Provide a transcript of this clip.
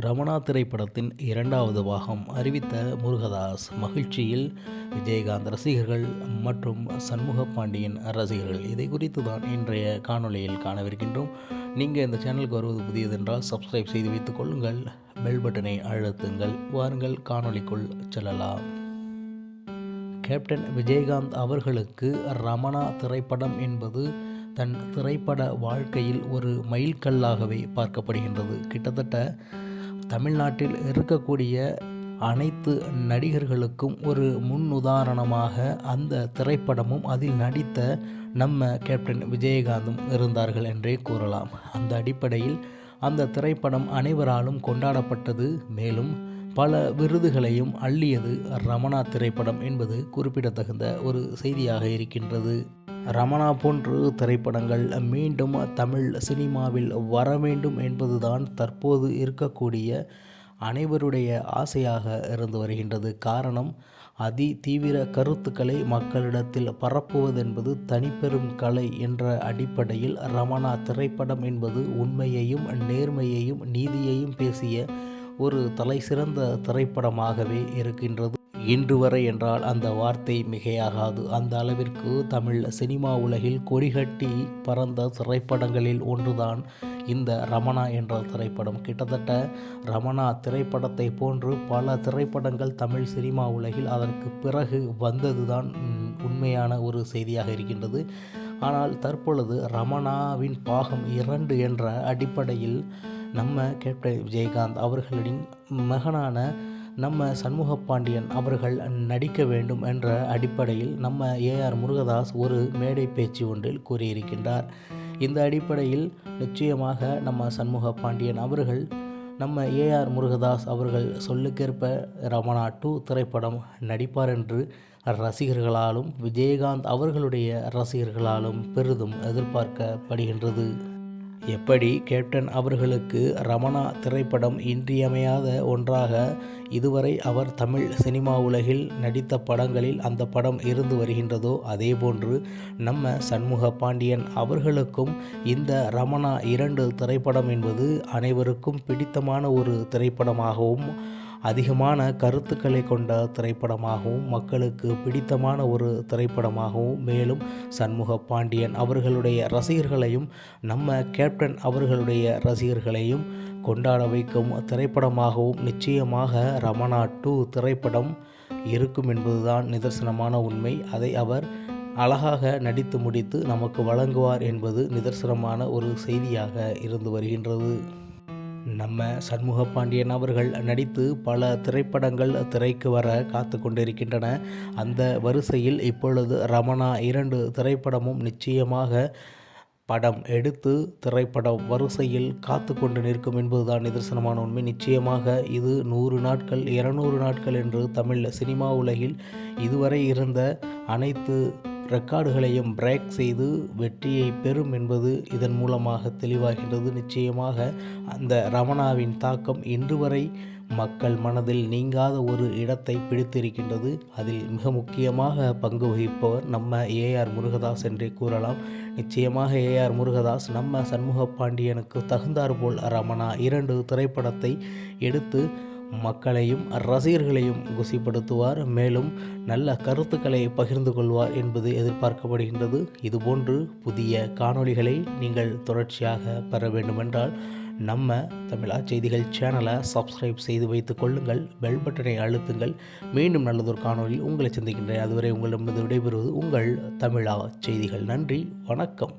ரமணா திரைப்படத்தின் இரண்டாவது பாகம் அறிவித்த முருகதாஸ் மகிழ்ச்சியில் விஜயகாந்த் ரசிகர்கள் மற்றும் சண்முக பாண்டியன் ரசிகர்கள். இதை குறித்து தான் இன்றைய காணொளியில் காணவிருக்கின்றோம். நீங்கள் இந்த சேனலுக்கு வருவது புதியதென்றால் சப்ஸ்கிரைப் செய்து வைத்துக் கொள்ளுங்கள். பெல் பட்டனை அழுத்துங்கள். வாருங்கள் காணொளிக்குள் செல்லலாம். கேப்டன் விஜயகாந்த் அவர்களுக்கு ரமணா திரைப்படம் என்பது தன் திரைப்பட வாழ்க்கையில் ஒரு மைல்கல்லாகவே பார்க்கப்படுகின்றது. கிட்டத்தட்ட தமிழ்நாட்டில் இருக்கக்கூடிய அனைத்து நடிகர்களுக்கும் ஒரு முன்னுதாரணமாக அந்த திரைப்படமும் அதில் நடித்த நம்ம கேப்டன் விஜயகாந்தும் இருந்தார்கள் என்றே கூறலாம். அந்த அடிப்படையில் அந்த திரைப்படம் அனைவராலும் கொண்டாடப்பட்டது. மேலும் பல விருதுகளையும் அள்ளியது ரமணா திரைப்படம் என்பது குறிப்பிடத்தகுந்த ஒரு செய்தியாக இருக்கின்றது. ரமணா போன்று திரைப்படங்கள் மீண்டும் தமிழ் சினிமாவில் வர வேண்டும் என்பதுதான் தற்போது இருக்கக்கூடிய அனைவருடைய ஆசையாக இருந்து வருகின்றது. காரணம் அதி தீவிர கருத்துக்களை மக்களிடத்தில் பரப்புவதென்பது தனிப்பெரும் கலை என்ற அடிப்படையில் ரமணா திரைப்படம் என்பது உண்மையையும் நேர்மையையும் நீதியையும் பேசிய ஒரு தலை சிறந்த திரைப்படமாகவே இருக்கின்றது. இன்று வரை என்றால் அந்த வார்த்தை மிகையாகாது. அந்த அளவிற்கு தமிழ் சினிமா உலகில் கொடிகட்டி பறந்த திரைப்படங்களில் ஒன்றுதான் இந்த ரமணா என்ற திரைப்படம். கிட்டத்தட்ட ரமணா திரைப்படத்தை போன்று பல திரைப்படங்கள் தமிழ் சினிமா உலகில் அதற்கு பிறகு வந்ததுதான் உண்மையான ஒரு செய்தியாக இருக்கின்றது. ஆனால் தற்பொழுது ரமணாவின் பாகம் இரண்டு என்ற அடிப்படையில் நம்ம கேப்டன் விஜயகாந்த் அவர்களின் மகனான நம்ம சண்முக பாண்டியன் அவர்கள் நடிக்க வேண்டும் என்ற அடிப்படையில் நம்ம ஏஆர் முருகதாஸ் ஒரு மேடை பேச்சு ஒன்றில் கூறியிருக்கின்றார். இந்த அடிப்படையில் நிச்சயமாக நம்ம சண்முக பாண்டியன் அவர்கள் நம்ம ஏஆர் முருகதாஸ் அவர்கள் சொல்லுக்கேற்ப ரமணா டூ திரைப்படம் நடிப்பார் என்று ரசிகர்களாலும் விஜயகாந்த் அவர்களுடைய ரசிகர்களாலும் பெரிதும் எதிர்பார்க்கப்படுகின்றது. எப்படி கேப்டன் அவர்களுக்கு ரமணா திரைப்படம் இன்றியமையாத ஒன்றாக இதுவரை அவர் தமிழ் சினிமா உலகில் நடித்த படங்களில் அந்த படம் இருந்து வருகின்றதோ அதேபோன்று நம்ம சண்முக பாண்டியன் அவர்களுக்கும் இந்த ரமணா இரண்டு திரைப்படம் என்பது அனைவருக்கும் பிடித்தமான ஒரு திரைப்படமாகவும் அதிகமான கருத்துக்களை கொண்ட திரைப்படமாகவும் மக்களுக்கு பிடித்தமான ஒரு திரைப்படமாகவும் மேலும் சண்முக பாண்டியன் அவர்களுடைய ரசிகர்களையும் நம்ம கேப்டன் அவர்களுடைய ரசிகர்களையும் கொண்டாட வைக்கும் திரைப்படமாகவும் நிச்சயமாக ரமணா டூ திரைப்படம் இருக்கும் என்பதுதான் நிதர்சனமான உண்மை. அதை அவர் அழகாக நடித்து முடித்து நமக்கு வழங்குவார் என்பது நிதர்சனமான ஒரு செய்தியாக இருந்து வருகின்றது. நம்ம சண்முக பாண்டியன் அவர்கள் நடித்து பல திரைப்படங்கள் திரைக்கு வர காத்து கொண்டிருக்கின்றன. அந்த வரிசையில் இப்பொழுது ரமணா இரண்டு திரைப்படமும் நிச்சயமாக படம் எடுத்து திரைப்படம் வரிசையில் காத்து கொண்டு நிற்கும் என்பதுதான் நிதர்சனமான உண்மை. நிச்சயமாக இது நூறு நாட்கள் இருநூறு நாட்கள் என்று தமிழ் சினிமா உலகில் இதுவரை இருந்த அனைத்து ரெக்கார்டுகளையும் பிரேக் செய்து வெற்றியை பெறும் என்பது இதன் மூலமாக தெளிவாகின்றது. நிச்சயமாக அந்த ரமணாவின் தாக்கம் இன்று வரை மக்கள் மனதில் நீங்காத ஒரு இடத்தை பிடித்திருக்கின்றது. அதில் மிக முக்கியமாக பங்கு வகிப்பவர் நம்ம ஏஆர் முருகதாஸ் என்றே கூறலாம். நிச்சயமாக ஏஆர் முருகதாஸ் நம்ம சண்முக பாண்டியனுக்கு தகுந்தாற்போல் ரமணா இரண்டு திரைப்படத்தை எடுத்து மக்களையும் ரசிகர்களையும் குசிப்படுத்துவார். மேலும் நல்ல கருத்துக்களை பகிர்ந்து கொள்வார் என்பது எதிர்பார்க்கப்படுகின்றது. இதுபோன்று புதிய காணொளிகளை நீங்கள் தொடர்ச்சியாக பெற வேண்டுமென்றால் நம்ம தமிழா செய்திகள் சேனலை சப்ஸ்கிரைப் செய்து வைத்துக் கொள்ளுங்கள். பெல் பட்டனை அழுத்துங்கள். மீண்டும் நல்லதொரு காணொலியில் உங்களை சந்திக்கின்றேன். அதுவரை உங்களிடமிருந்து விடைபெறுவது உங்கள் தமிழா செய்திகள். நன்றி. வணக்கம்.